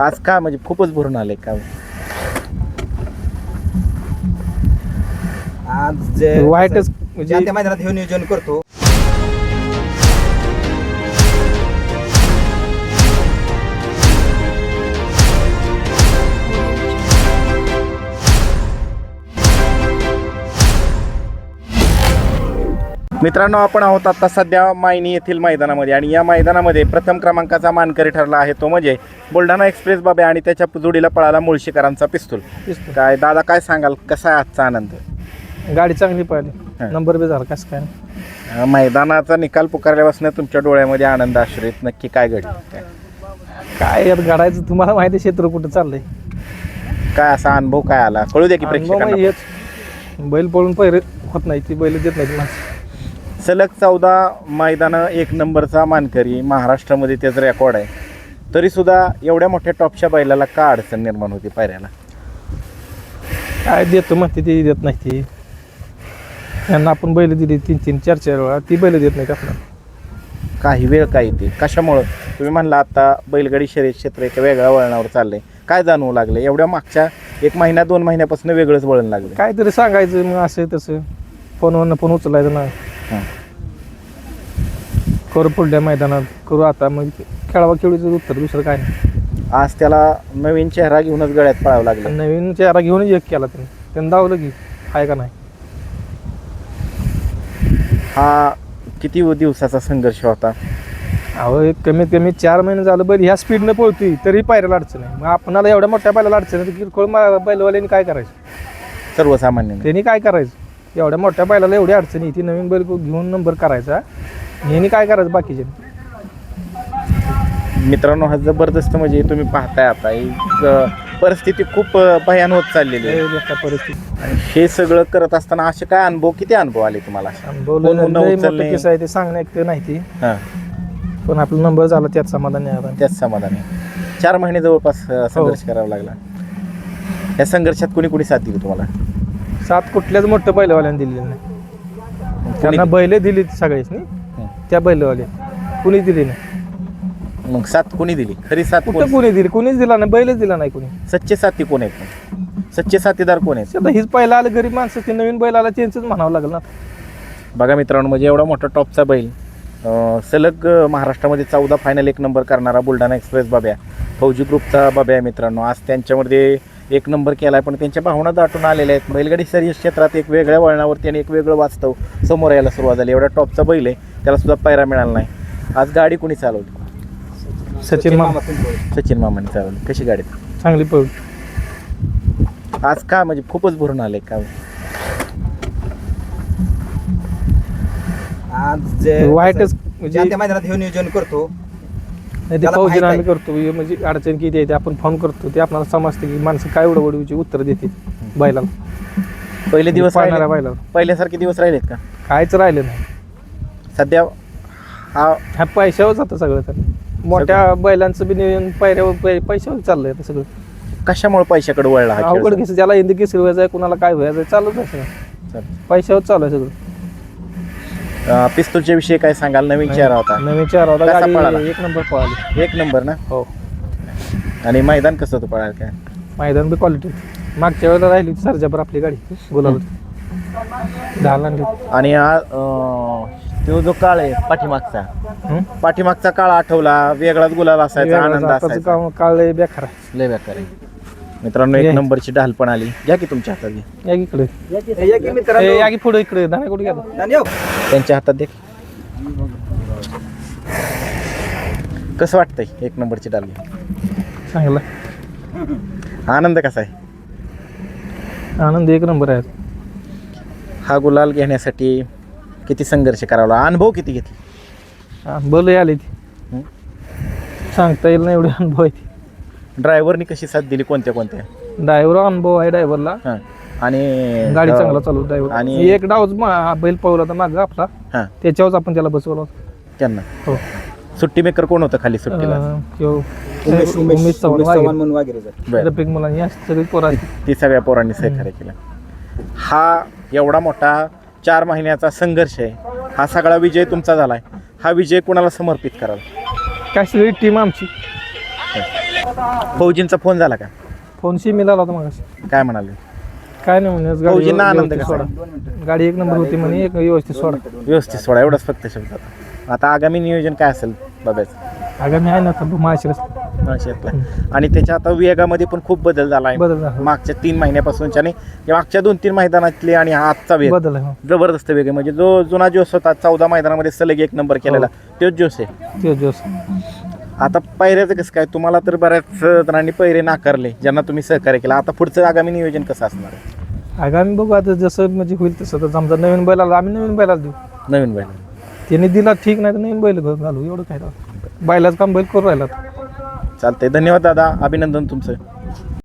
आज का म्हणजे खूपच भरून आले का? आज जे वाईटच ज्या म्हणजे त्या मैदानात हे नियोजन करतो. मित्रांनो आपण आहोत आता सध्या मायनी येथील मैदानामध्ये आणि या मैदानामध्ये प्रथम क्रमांकाचा मानकरी ठरला आहे. तो म्हणजे बुलढाणा एक्सप्रेस बाबा आणि त्याच्या जोडीला पळाला मुळशीकरांचा पिस्तूल. काय दादा काय सांगाल? कसा आहे आजचा आनंद? गाडी चांगली पाहिली. नंबर बी झाला कसं काय? मैदानाचा निकाल पुकारल्यापासून तुमच्या डोळ्यामध्ये आनंद आश्रित. नक्की काय घडलं? काय? यात गाडायचं तुम्हाला माहिती क्षेत्र कुठं चाललंय. काय असा अनुभव काय आला? कळू द्या की बैल पळून पहिरे होत नाही ती बैल देत नाही सलग चौदा मैदानं एक नंबरचा मानकरी महाराष्ट्रामध्ये त्याचं रेकॉर्ड आहे. तरी सुद्धा एवढ्या मोठ्या टॉपच्या बैलाला का अडचण निर्माण होती पायऱ्याला? काय देतो म्हणते ती देत नाही ती. यांना आपण बैल दिली तीन तीन चार चार वेळा ती बैल देत नाहीत आपल्याला. काही वेळ काय येते कशामुळं? तुम्ही म्हणला आता बैलगाडी शर्यत क्षेत्र एका वेगळ्या वळणावर चाललंय. काय जाणवू लागलं एवढ्या मागच्या एक महिना दोन महिन्यापासून वेगळंच वळण लागलं काहीतरी सांगायचं मग असं तसं. फोनवरनं फोन उचलायचं ना. करू पुढल्या मैदानात. करू आता. मग खेळावा खेळीचं उत्तर दुसरं काय नाही. आज त्याला नवीन चेहरा घेऊनच गळ्यात पळावं लागलं. नवीन चेहरा घेऊनच एक केला त्याने. त्यानं दावलं की आहे का नाही? हा किती दिवसाचा संघर्ष होता. अहो एक कमीत कमी चार महिने झालं बैल ह्या स्पीडनं पळतोय तरी पायऱ्याला अडचण आहे. मग आपणाला एवढ्या मोठ्या बैलाला अडचण आहे तर किरकोळ मा- बैलवाल्यांनी काय करायचं? सर्वसामान्य त्यांनी काय करायचं? एवढ्या मोठ्या बैलाला एवढी अडचण आहे. ती नवीन बैल घेऊन नंबर करायचा. ह्यांनी काय करायचं बाकीचे? मित्रांनो हा जबरदस्त म्हणजे तुम्ही पाहताय आता. एक अ, परिस्थिती खूप अ, भयान होत चाललेली आहे. परिस्थिती. आणि हे सगळं करत असताना असे काय अनुभव किती अनुभव आले तुम्हाला? लय. मोठं केस आहे ते सांगण्यात नाही ती. हां. पण आपला नंबर झाला त्यात समाधान आहे. त्याच समाधानी चार महिने जवळपास अ, संघर्ष करावा लागला. या संघर्षात कोणी कोणी साथ दिली तुम्हाला? सात कुठल्याच मोठ्या बैलवाल्याने दिलेली नाही. कोणी- त्यांना बैले दिली सगळ्याच नाही. त्या बैलवाले. कुणीच दिली नाही. मग साथ कोणी दिली? खरी साथ कुठं कोण? कुणी दिली? कुणीच दिला नाही. बैलच दिला नाही कुणी. सच्चे साथी कोण आहेत? मग? सच्चे साथीदार कोण आहेत? आता हीच पहिला आलं गरीब माणसं ते नवीन बैल आला त्यांचंच म्हणावं लागेल ना. बघा मित्रांनो म्हणजे एवढा मोठा टॉपचा बैल. अं, सलग अं, महाराष्ट्रामध्ये चौदा फायनल एक नंबर करणारा बुलढाणा एक्सप्रेस बाब्या फौजी ग्रुपचा बाब्या आहे मित्रांनो. आज त्यांच्यामध्ये एक नंबर केला आहे पण त्यांच्या भावना दाटून आलेल्या आहेत. बैलगाडी शर्यत क्षेत्रात एक वेगळ्या वळणावरती आणि एक वेगळं वास्तव समोर यायला सुरुवात झाली. एवढा टॉपचा बैल आहे त्याला सुद्धा पायरा मिळाला नाही. आज गाडी कोणी चालवली? सचिन मामा. सचिन मामाने चालवली. कशी गाडी? चांगली पळ आज का म्हणजे खूपच भरून आले का? आज जे वाईटच म्हणजे त्या मैदानात हे नियोजन करतो. नाही ते त्याला माहीत आम्ही करतो. हे म्हणजे अडचण किती आहे ते आपण फोन करतो. ते आपल्याला समजते की माणसं काय वडवीची उत्तर देते बैलाला पहिले दिवस पाळणाऱ्या राहिले बैलाला पहिल्यासारखे दिवस राहिलेत का? काहीच राहिलं नाही. सध्या हा ह्या पैशावर जातं सगळं तर. मोठ्या बैलांचं बी नियोजन पैऱ्यावर पै- पैशावर चाललंय आता सगळं. कशामुळे पैशाकडे वळला हा खेळ अवघड घ्यायचं ज्याला हिंदी केसरी व्हायचं आहे कुणाला काय व्हायचं आहे चालूच आहे सगळं चालेल. पैशावर चालू आहे सगळं. अं, पिस्तूलच्या विषयी काय सांगाल? नवीन चेहरा होता. नवीन चार होता. कसा पळाला? गाडी एक नंबर पळाली. एक नंबर ना? हो. आणि मैदान कसं होतं पळायला काय? मैदान बी क्वालिटी मागच्या वेळेला राहिली होती सरजापर आपली गाडी गुलाब. दहा आणि अं, तो जो काळ आहे पाठीमागचा हं? पाठीमागचा काळ आठवला वेगळाच गुलाल असायचा आनंद आताचं असायचा. काम काळ बेकार आहे. लय बेकार आहे. मित्रांनो एक ये. नंबरची ढाल पण आली. घ्या की तुमच्या हातात घे. या की इकडे. हे या की मित्रांनो. या की पुढे इकडे. दाणे कुठे गेला? दानियो. त्यांच्या हातात दे. कसं वाटतंय? एक नंबरची डाल चांगला. आनंद कसा आहे? आनंद एक नंबर आहे. हा गुलाल घेण्यासाठी किती संघर्ष करावा? लागला? अनुभव किती घेतले? हा, बल आली ती. हं? सांगता येईल ना एवढे अनुभव आहे ती. ड्रायव्हरनी कशी साथ दिली कोणत्या कोणत्या? ड्रायव्हर अनुभव आहे ड्रायव्हरला. हां. आणि गाडी चांगला चालू ड्रायव्हर. आणि- आणि एक डावच मा- बैल पळवला होता मागं आपला. हां. त्याच्यावरच आपण त्याला बसवला होता. त्यांना? हो. सुट्टी मेकर कोण होतं खाली सुट्टीला? अं, किंवा उमेश उमेश उमेश चव्हाण उमेश वाघेरे. चव्हाण म्हणून वागेरे जात बरं. रफिक मुलांनी अशी सगळी पोरं आहेत. ती सगळ्या पोरांनी सहकार्य केलं. हा एवढा मोठा चार महिन्याचा संघर्ष आहे. हा सगळा विजय तुमचा झालाय. हा विजय कोणाला समर्पित कराल? काय सगळी टीम आमची. फौजींचा फोन झाला का? फोन शी मिळाला होता मग काय म्हणाले? काय नाही म्हणे फौजींना आनंद व्यवस्थित कसा? सोडा. गाडी एक नंबर होती म्हणे एक व्यवस्थित सोडा. व्यवस्थित सोडा एवढाच फक्त शब्द आता. आता आगामी नियोजन काय असेल बाब्याचं? आगामी आहे ना माशिरस. आणि त्याच्या आता वेगामध्ये पण खूप बदल झाला आहे. बदल झाला. मागच्या तीन महिन्यापासूनच्या आणि या मागच्या दोन तीन मैदानातले आणि हा आजचा वेग. बदल आहे हो. जबरदस्त वेग आहे. म्हणजे जो जुना जोश होता चौदा मैदानामध्ये सलग एक नंबर केलेला तोच जोश आहे. ते दिवस आता पायऱ्याचं कसं काय तुम्हाला तर बऱ्याच जणांनी पैरे नाकारले ज्यांना तुम्ही सहकार्य केलं. आता पुढचं आगामी नियोजन कसं असणार आहे? आगामी बघू आता जसं म्हणजे होईल तसं. तर समजा नवीन बैल आला आम्ही नवीन बैलाला देऊ. नवीन बैल. त्याने दिला ठीक नाही तर नवीन बैल घ- घालू. एवढं काय राव. बैलाचं काम बैल करू राहिला. चालतंय. धन्यवाद दादा. अभिनंदन तुमचं.